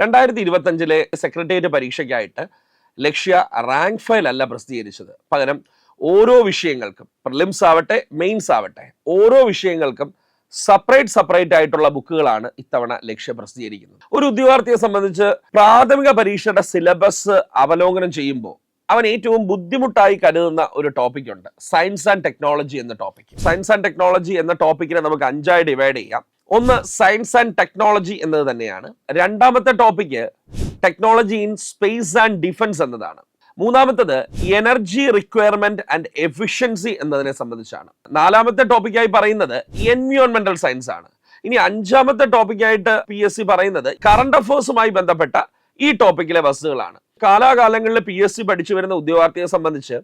രണ്ടായിരത്തി ഇരുപത്തഞ്ചിലെ സെക്രട്ടേറിയറ്റ് പരീക്ഷയ്ക്കായിട്ട് ലക്ഷ്യ റാങ്ക് ഫയൽ അല്ല പ്രസിദ്ധീകരിച്ചത്. പകരം ഓരോ വിഷയങ്ങൾക്കും പ്രിലിംസ് ആവട്ടെ മെയിൻസ് ആവട്ടെ ഓരോ വിഷയങ്ങൾക്കും സെപ്പറേറ്റ് സെപ്പറേറ്റ് ആയിട്ടുള്ള ബുക്കുകളാണ് ഇത്തവണ ലക്ഷ്യ പ്രസിദ്ധീകരിക്കുന്നത്. ഒരു ഉദ്യോഗാർത്ഥിയെ സംബന്ധിച്ച് പ്രാഥമിക പരീക്ഷയുടെ സിലബസ് അവലോകനം ചെയ്യുമ്പോൾ അവൻ ഏറ്റവും ബുദ്ധിമുട്ടായി കരുതുന്ന ഒരു ടോപ്പിക് ഉണ്ട് സയൻസ് ആൻഡ് ടെക്നോളജി എന്ന ടോപ്പിക് സയൻസ് ആൻഡ് ടെക്നോളജി എന്ന ടോപ്പിക്കിനെ നമുക്ക് അഞ്ചായി ഡിവൈഡ് ചെയ്യാം. ഒന്ന് സയൻസ് ആൻഡ് ടെക്നോളജി എന്നത് തന്നെയാണ്. രണ്ടാമത്തെ topic technology in space and defence എന്നതാണ്. മൂന്നാമത്തത് എനർജി റിക്വയർമെന്റ് ആൻഡ് എഫിഷ്യൻസി എന്നതിനെ സംബന്ധിച്ചാണ്. നാലാമത്തെ ടോപ്പിക്കായി പറയുന്നത് എൻവിയോൺമെന്റൽ സയൻസ് ആണ്. ഇനി അഞ്ചാമത്തെ ടോപ്പിക്കായിട്ട് പി എസ് സി പറയുന്നത് കറണ്ട് അഫേഴ്സുമായി ബന്ധപ്പെട്ട ഈ ടോപ്പിക്കിലെ വസ്തുക്കളാണ്. കാലാകാലങ്ങളിൽ പി എസ് സി പഠിച്ചു വരുന്ന ഉദ്യോഗാർത്ഥിയെ സംബന്ധിച്ച്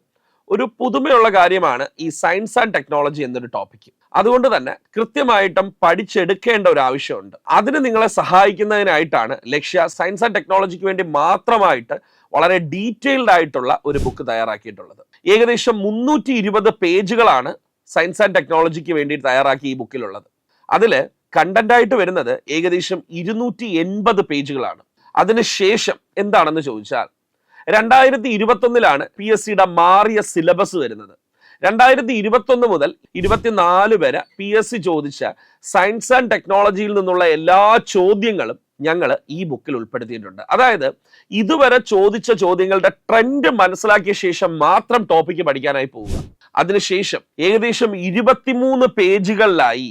ഒരു പുതുമയുള്ള കാര്യമാണ് ഈ സയൻസ് ആൻഡ് ടെക്നോളജി എന്നൊരു ടോപ്പിക്ക് അതുകൊണ്ട് തന്നെ കൃത്യമായിട്ടും പഠിച്ചെടുക്കേണ്ട ഒരു ആവശ്യമുണ്ട്. അതിന് നിങ്ങളെ സഹായിക്കുന്നതിനായിട്ടാണ് ലക്ഷ്യ സയൻസ് ആൻഡ് ടെക്നോളജിക്ക് വേണ്ടി മാത്രമായിട്ട് വളരെ ഡീറ്റെയിൽഡ് ആയിട്ടുള്ള ഒരു ബുക്ക് തയ്യാറാക്കിയിട്ടുള്ളത്. ഏകദേശം മുന്നൂറ്റി ഇരുപത് പേജുകളാണ് സയൻസ് ആൻഡ് ടെക്നോളജിക്ക് വേണ്ടി തയ്യാറാക്കി ഈ ബുക്കിലുള്ളത്. അതിൽ കണ്ടന്റായിട്ട് വരുന്നത് ഏകദേശം ഇരുന്നൂറ്റി എൺപത് പേജുകളാണ് അതിനുശേഷം എന്താണെന്ന് ചോദിച്ചാൽ രണ്ടായിരത്തി ഇരുപത്തൊന്നിലാണ് പി എസ് സിയുടെ മാറിയ സിലബസ് വരുന്നത്. രണ്ടായിരത്തി ഇരുപത്തൊന്ന് മുതൽ ഇരുപത്തിനാല് വരെ പി എസ് സി ചോദിച്ച സയൻസ് ആൻഡ് ടെക്നോളജിയിൽ നിന്നുള്ള എല്ലാ ചോദ്യങ്ങളും ഞങ്ങൾ ഈ ബുക്കിൽ ഉൾപ്പെടുത്തിയിട്ടുണ്ട്. അതായത് ഇതുവരെ ചോദിച്ച ചോദ്യങ്ങളുടെ ട്രെൻഡ് മനസ്സിലാക്കിയ ശേഷം മാത്രം ടോപ്പിക്ക് പഠിക്കാനായി പോവുക. അതിനുശേഷം ഏകദേശം ഇരുപത്തിമൂന്ന് പേജുകളിലായി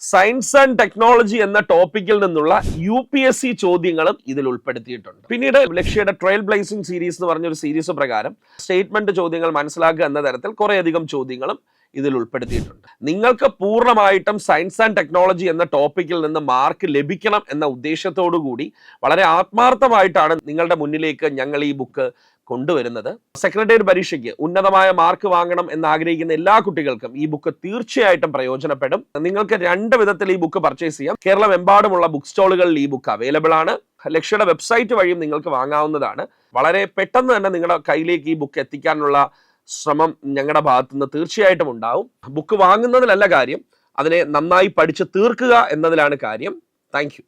സയൻസ് ആൻഡ് ടെക്നോളജി എന്ന ടോപ്പിക്കിൽ നിന്നുള്ള യു പി എസ് സി ചോദ്യങ്ങളും ഇതിൽ ഉൾപ്പെടുത്തിയിട്ടുണ്ട്. പിന്നീട് ലക്ഷ്യയുടെ ട്രയൽ ബ്ലേസിംഗ് സീരീസ് എന്ന് പറഞ്ഞ ഒരു സീരീസ് പ്രകാരം സ്റ്റേറ്റ്മെന്റ് ചോദ്യങ്ങൾ മനസ്സിലാക്കുക എന്ന തരത്തിൽ കുറേയധികം ചോദ്യങ്ങളും ഇതിൽ ഉൾപ്പെടുത്തിയിട്ടുണ്ട്. നിങ്ങൾക്ക് പൂർണമായിട്ടും സയൻസ് ആൻഡ് ടെക്നോളജി എന്ന ടോപ്പിക്കിൽ നിന്ന് മാർക്ക് ലഭിക്കണം എന്ന ഉദ്ദേശത്തോടു കൂടി വളരെ ആത്മാർത്ഥമായിട്ടാണ് നിങ്ങളുടെ മുന്നിലേക്ക് ഞങ്ങൾ ഈ ബുക്ക് കൊണ്ടുവരുന്നത്. സെക്രട്ടേറിയറ്റ് പരീക്ഷയ്ക്ക് ഉന്നതമായ മാർക്ക് വാങ്ങണം എന്ന് ആഗ്രഹിക്കുന്ന എല്ലാ കുട്ടികൾക്കും ഈ ബുക്ക് തീർച്ചയായിട്ടും പ്രയോജനപ്പെടും. നിങ്ങൾക്ക് രണ്ട് വിധത്തിൽ ഈ ബുക്ക് പർച്ചേസ് ചെയ്യാം. കേരളം എമ്പാടുമുള്ള ബുക്ക് സ്റ്റോളുകളിൽ ഈ ബുക്ക് അവൈലബിൾ ആണ്. ലക്ഷ്യയുടെ വെബ്സൈറ്റ് വഴിയും നിങ്ങൾക്ക് വാങ്ങാവുന്നതാണ്. വളരെ പെട്ടെന്ന് തന്നെ നിങ്ങളുടെ കയ്യിലേക്ക് ഈ ബുക്ക് എത്തിക്കാനുള്ള ശ്രമം ഞങ്ങളുടെ ഭാഗത്തു നിന്ന് തീർച്ചയായിട്ടും ഉണ്ടാവും. ബുക്ക് വാങ്ങുന്നതിലല്ല കാര്യം അതിനെ നന്നായി പഠിച്ച് തീർക്കുക എന്നതിലാണ് കാര്യം. താങ്ക്